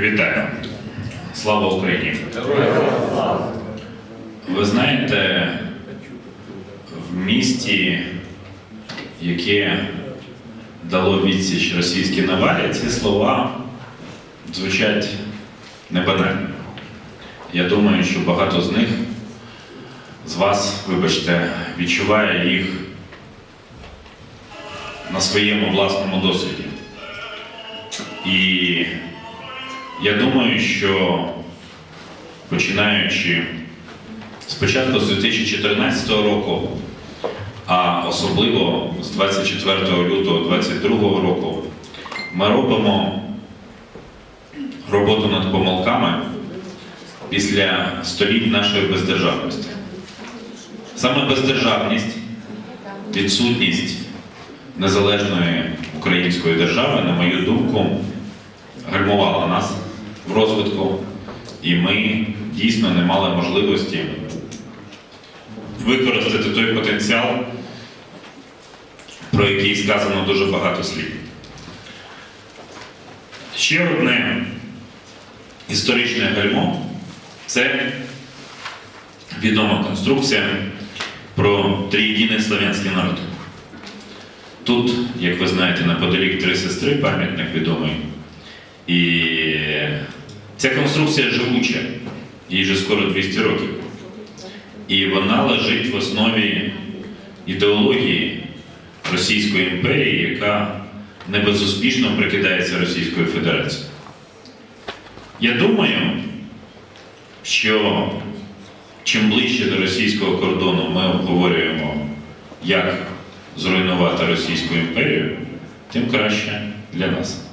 Вітаю! Слава Україні! Ви знаєте, в місті, яке дало відсіч російській навалі, ці слова звучать не банально. Я думаю, що багато з них з вас, вибачте, відчуває їх на своєму власному досвіді. І я думаю, що починаючи спочатку з 2014 року, а особливо з 24 лютого 2022 року, ми робимо роботу над помилками після століть нашої бездержавності. Саме бездержавність, відсутність незалежної української держави, на мою думку, гальмувала нас в розвитку, і ми дійсно не мали можливості використати той потенціал, про який сказано дуже багато слів. Ще одне історичне гальмо це відома конструкція про триєдиний славянський народ. Тут, як ви знаєте, неподалік три сестри, пам'ятник відомий. І ця конструкція живуча, їй вже скоро 200 років. І вона лежить в основі ідеології Російської імперії, яка не безуспішно прикидається Російською Федерацією. Я думаю, що чим ближче до російського кордону ми обговорюємо, як зруйнувати Російську імперію, тим краще для нас.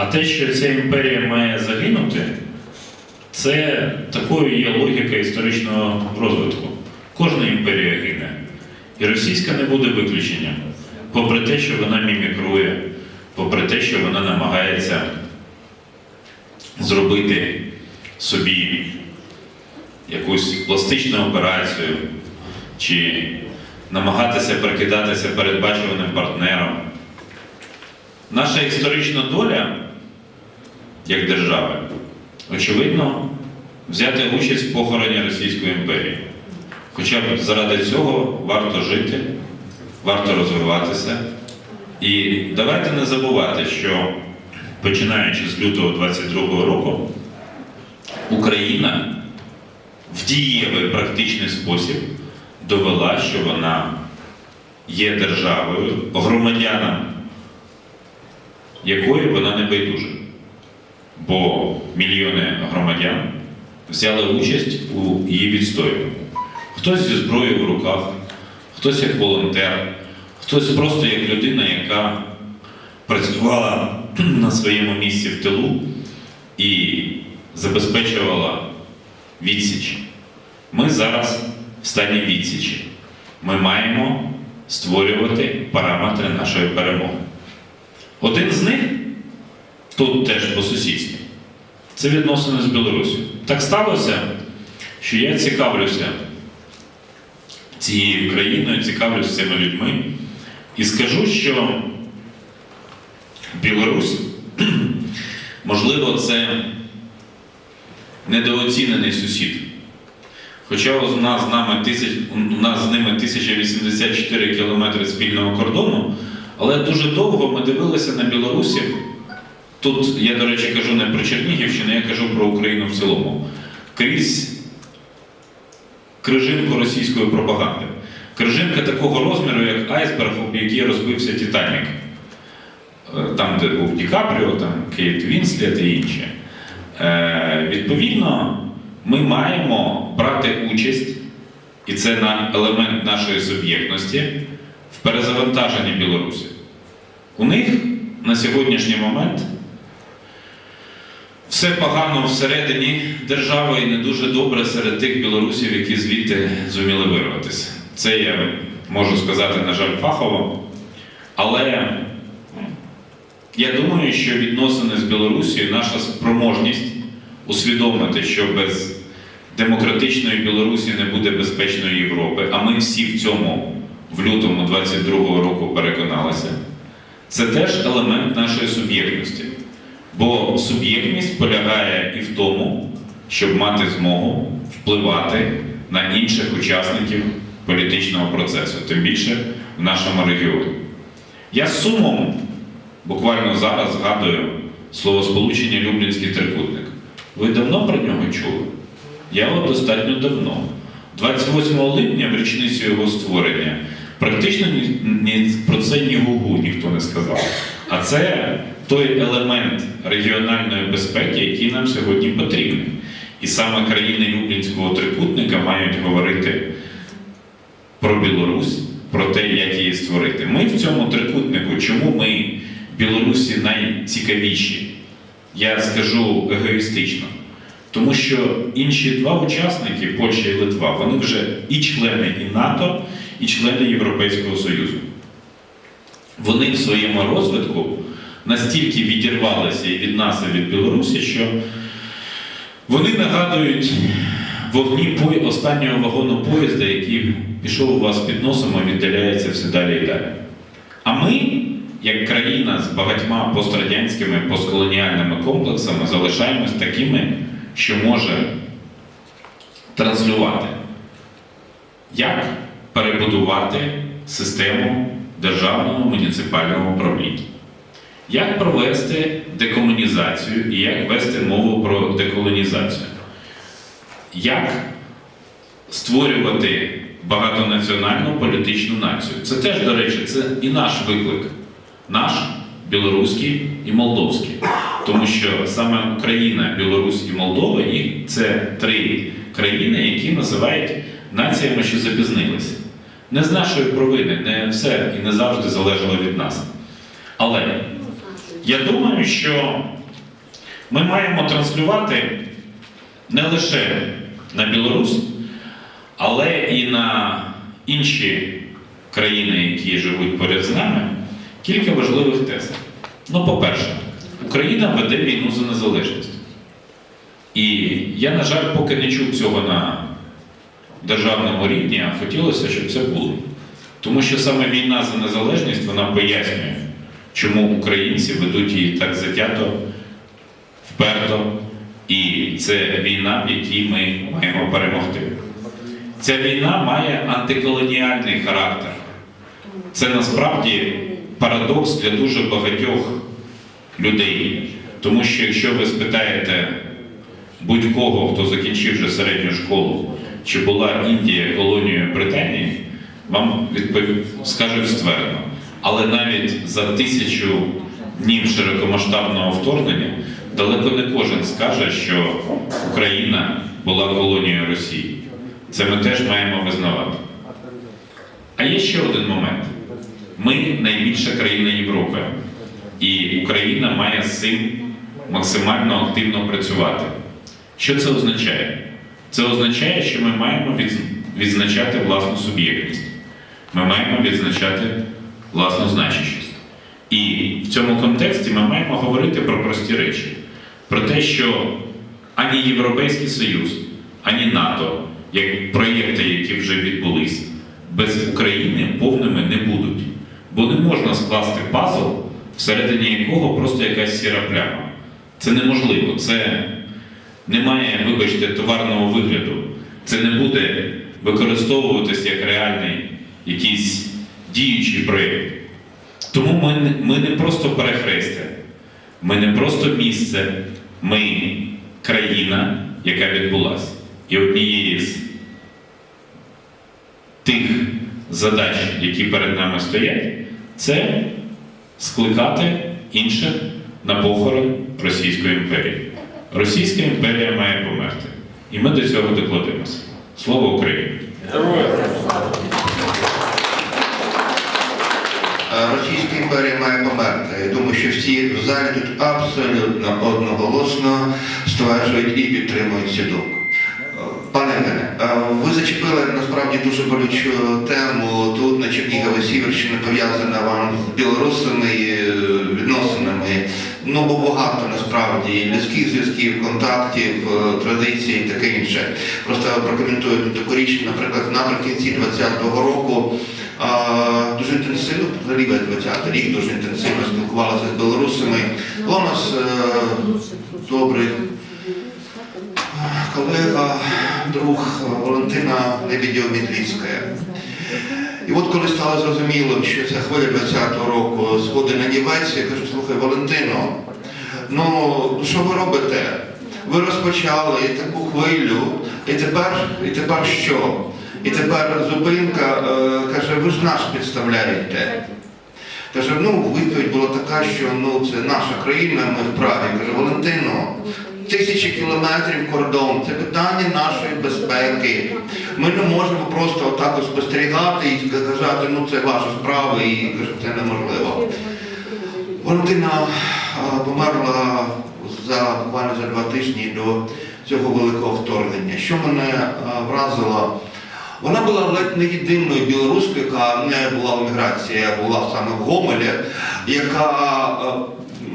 А те, що ця імперія має загинути, це такою є логіка історичного розвитку. Кожна імперія гине. І російська не буде виключенням, попри те, що вона мімікрує, попри те, що вона намагається зробити собі якусь пластичну операцію, чи намагатися прикидатися передбачуваним партнером. Наша історична доля як держави, очевидно, взяти участь в похороні Російської імперії. Хоча б заради цього варто жити, варто розвиватися. І давайте не забувати, що починаючи з лютого 22 року, Україна в дієвий практичний спосіб довела, що вона є державою, громадянам якої вона не байдужа. Бо мільйони громадян взяли участь у її відстоюванні. Хтось зі зброєю в руках, хтось як волонтер, хтось просто як людина, яка працювала на своєму місці в тилу і забезпечувала відсіч. Ми зараз в стані відсічі. Ми маємо створювати параметри нашої перемоги. Один з них, тут теж по сусідстві, це відносини з Білорусі. Так сталося, що я цікавлюся цією країною, цікавлюся цими людьми і скажу, що Білорусь, можливо, це недооцінений сусід. Хоча у нас з нами тисяч, у нас з ними 1084 кілометри спільного кордону, але дуже довго ми дивилися на білорусів. Тут я, до речі, кажу не про Чернігівщину, я кажу про Україну в цілому. Крізь крижинку російської пропаганди. Крижинка такого розміру, як айсберг, об який розбився Титанік. Е, Там, де був Ді Капріо, там Кейт Вінслет і інші. Е, відповідно, ми маємо брати участь, і це на елемент нашої суб'єктності в перезавантаженні Білорусі. У них на сьогоднішній момент все погано всередині держави і не дуже добре серед тих білорусів, які звідти зуміли вирватися. Це я можу сказати, на жаль, фахово. Але я думаю, що відносини з Білорусією, наша спроможність усвідомити, що без демократичної Білорусі не буде безпечної Європи, а ми всі в цьому в лютому 22-го року переконалися. Це теж елемент нашої суб'єктності. Бо суб'єктність полягає і в тому, щоб мати змогу впливати на інших учасників політичного процесу, тим більше в нашому регіоні. Я з сумом буквально зараз згадую словосполучення Люблінський трикутник. Ви давно про нього чули? Я от достатньо давно. 28 липня, в річницю його створення, практично ні, ні, про це ні гугу ніхто не сказав. А це той елемент регіональної безпеки, який нам сьогодні потрібний. І саме країни Люблінського трикутника мають говорити про Білорусь, про те, як її створити. Ми в цьому трикутнику, чому ми Білорусі найцікавіші? Я скажу егоїстично. Тому що інші два учасники, Польща і Литва, вони вже і члени і НАТО, і члени Європейського Союзу. Вони в своєму розвитку настільки відірвалися і від нас, і від Білорусі, що вони нагадують вогні останнього вагону поїзда, який пішов у вас під носом і віддаляється все далі і далі. А ми, як країна з багатьма пострадянськими постколоніальними комплексами, залишаємось такими, що може транслювати, як перебудувати систему державного муніципального управління. Як провести декомунізацію і як вести мову про деколонізацію? Як створювати багатонаціональну політичну націю? Це теж, до речі, це і наш виклик, наш білоруський і молдовський. Тому що саме Україна, Білорусь і Молдова їх це три країни, які називають націями, що запізнилися. Не з нашої провини, не все і не завжди залежало від нас. Але я думаю, що ми маємо транслювати не лише на Білорусь, але і на інші країни, які живуть поряд з нами, кілька важливих тез. Ну, по-перше, Україна веде війну за незалежність. І я, на жаль, поки не чув цього на державному рівні, а хотілося, щоб це було. Тому що саме війна за незалежність вона пояснює, чому українці ведуть її так затято, вперто, і це війна, в якій ми маємо перемогти. Ця війна має антиколоніальний характер. Це насправді парадокс для дуже багатьох людей. Тому що якщо ви спитаєте будь-кого, хто закінчив вже середню школу, чи була Індія колонією Британії, вам скажуть ствердно. Але навіть за тисячу днів широкомасштабного вторгнення далеко не кожен скаже, що Україна була колонією Росії. Це ми теж маємо визнавати. А є ще один момент. Ми найбільша країна Європи, і Україна має з цим максимально активно працювати. Що це означає? Це означає, що ми маємо відзначати власну суб'єктність. Ми маємо відзначати власну значущість. І в цьому контексті ми маємо говорити про прості речі: про те, що ані Європейський Союз, ані НАТО, як проєкти, які вже відбулись, без України повними не будуть. Бо не можна скласти пазл, всередині якого просто якась сіра пляма. Це неможливо. Це не має, вибачте, товарного вигляду. Це не буде використовуватися як реальний якийсь діючий проєкт. Тому ми, ми не просто перехрестя, ми не просто місце, ми країна, яка відбулася. І однією з тих задач, які перед нами стоять, це скликати інших на похорон Російської імперії. Російська імперія має померти. І ми до цього докладемося. Слово Україні! Російська імперія має померти. Я думаю, що всі в залі тут абсолютно одноголосно стверджують і підтримують цю думку. Пане Євгене, ви зачепили насправді дуже болючу тему тут на Чернігово Сіверщина пов'язана вам з білорусами ну бо багато насправді людських зв'язків, контактів, е, традицій і таке інше. Просто прокоментую таку річ, наприклад, наприкінці 20-го року дуже інтенсивно, взагалі весь 20-й рік дуже інтенсивно спілкувалися з білорусами. Була у нас е, добрий колега, друг Валентина Лебедєва-Мітліцька. І от коли стало зрозуміло, що це хвиля 20-го року сходи на Нівець, я кажу, слухай, Валентино, ну що ви робите? Ви розпочали таку хвилю, і тепер, і тепер що? І тепер зупинка е, каже, ви ж нас підставляєте. Каже, ну відповідь була така, що ну це наша країна, ми вправі. Каже, Валентино, тисячі кілометрів кордон, це питання нашої безпеки. Ми не можемо просто отак спостерігати і казати, ну це ваша справа, і це неможливо. Валентина померла за буквально за два тижні до цього великого вторгнення. Що мене вразило? Вона була ледь не єдиною білорускою, яка не була в еміграції, а була саме в Гомелі, яка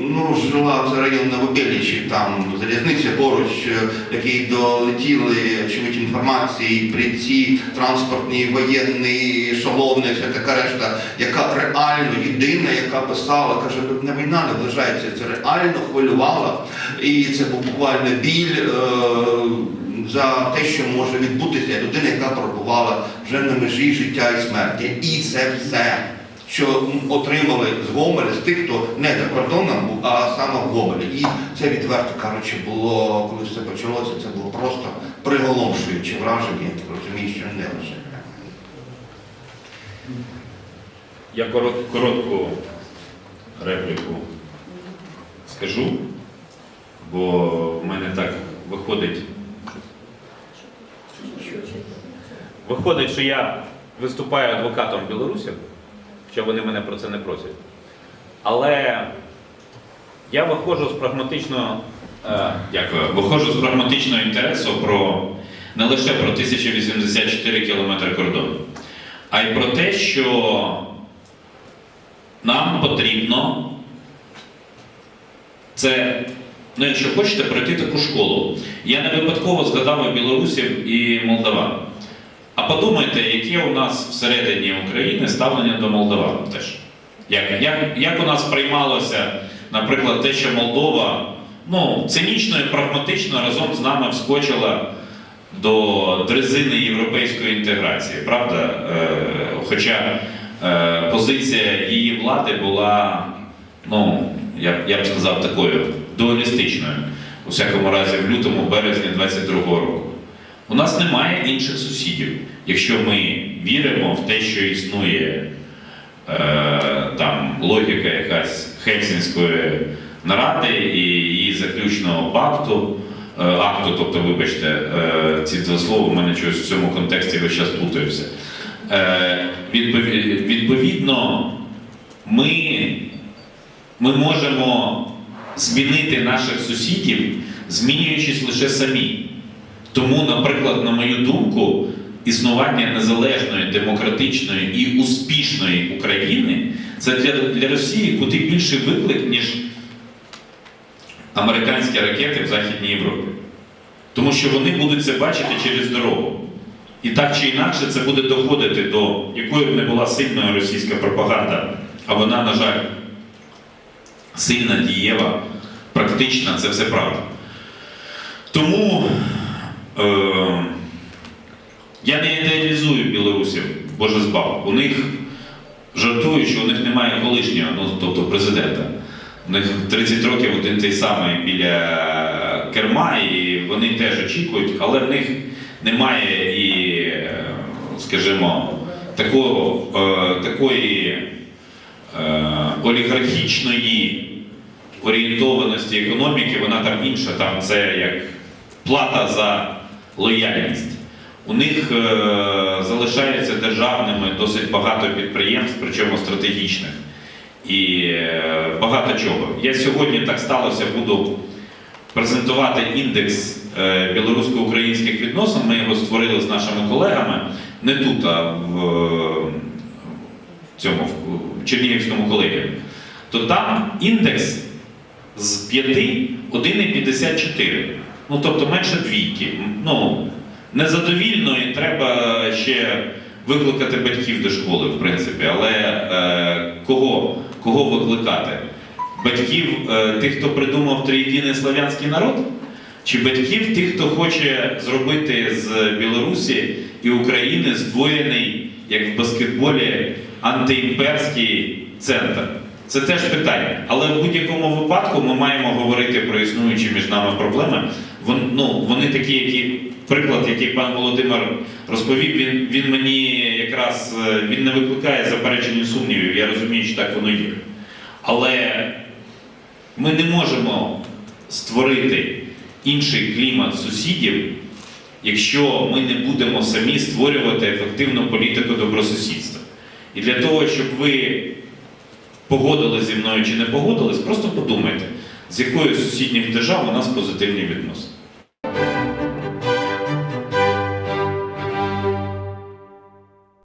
ну, жила це район Новобілічі, там залізниця поруч, е, які долетіли чують інформації, приці, транспортні, воєнні, шалони, все така решта, яка реально єдина, яка писала, каже, не війна наближається, це реально хвилювала. І це був буквально біль. Е- за те, що може відбутися людина, яка пробувала вже на межі життя і смерті. І це все, що отримали з Гомеля, з тих, хто не за кордоном був, а саме в Гомелі. І це відверто кажучи, було, коли все почалося, це було просто приголомшуюче враження, я розумію, що не лише. Я корот, коротку репліку скажу, бо в мене так виходить. Виходить, що я виступаю адвокатом білорусів, хоча вони мене про це не просять. Але я виходжу з прагматичного, е, дякую, виходжу з прагматичного інтересу про не лише про 1084 кілометри кордону, а й про те, що нам потрібно це, ну якщо хочете, пройти таку школу. Я не випадково згадав і білорусів і молдаван. А подумайте, яке у нас всередині України ставлення до молдаван теж. Як, як, як у нас приймалося, наприклад, те, що Молдова ну, цинічно і прагматично разом з нами вскочила до дрезини європейської інтеграції, правда? Е, хоча е, позиція її влади була, ну, я, я б сказав, такою дуалістичною, у всякому разі, в лютому березні 22-го року. У нас немає інших сусідів. Якщо ми віримо в те, що існує е, там логіка якась Хельсінської наради і її заключного пакту, е, акту, тобто, вибачте, е, ці два слова в мене чогось в цьому контексті весь час плутаються. Е, відпові- відповідно, ми, ми можемо змінити наших сусідів, змінюючись лише самі. Тому, наприклад, на мою думку, існування незалежної, демократичної і успішної України це для, для Росії куди більший виклик, ніж американські ракети в Західній Європі. Тому що вони будуть це бачити через дорогу. І так чи інакше це буде доходити до якої б не була сильною російська пропаганда, а вона, на жаль, сильна, дієва, практична, це все правда. Тому е, я не ідеалізую білорусів, Боже збав. У них жартую, що у них немає колишнього, ну тобто президента. У них 30 років один той самий біля керма, і вони теж очікують, але в них немає і, е, скажімо, такого, е, такої е, олігархічної орієнтованості економіки, вона там інша, там це як плата за лояльність. У них е, залишається державними досить багато підприємств, причому стратегічних. І е, багато чого. Я сьогодні так сталося, буду презентувати індекс е, білорусько-українських відносин. Ми його створили з нашими колегами не тут, а в, е, цьому в Чернігівському колегіумі. То там індекс з 5 1,54. Ну, тобто менше двійки. Ну, незадовільно і треба ще викликати батьків до школи, в принципі. Але е, кого, кого викликати? Батьків е, тих, хто придумав триєдиний слав'янський народ? Чи батьків тих, хто хоче зробити з Білорусі і України здвоєний, як в баскетболі, антиімперський центр? Це теж питання. Але в будь-якому випадку ми маємо говорити про існуючі між нами проблеми. Вон, ну, вони такі, які приклад, який пан Володимир розповів, він, він мені якраз е, він не викликає заперечень сумнівів. Я розумію, що так воно є. Але ми не можемо створити інший клімат сусідів, якщо ми не будемо самі створювати ефективну політику добросусідства. І для того, щоб ви погодились зі мною чи не погодились, просто подумайте, з якою сусідніх держав у нас позитивні відносини.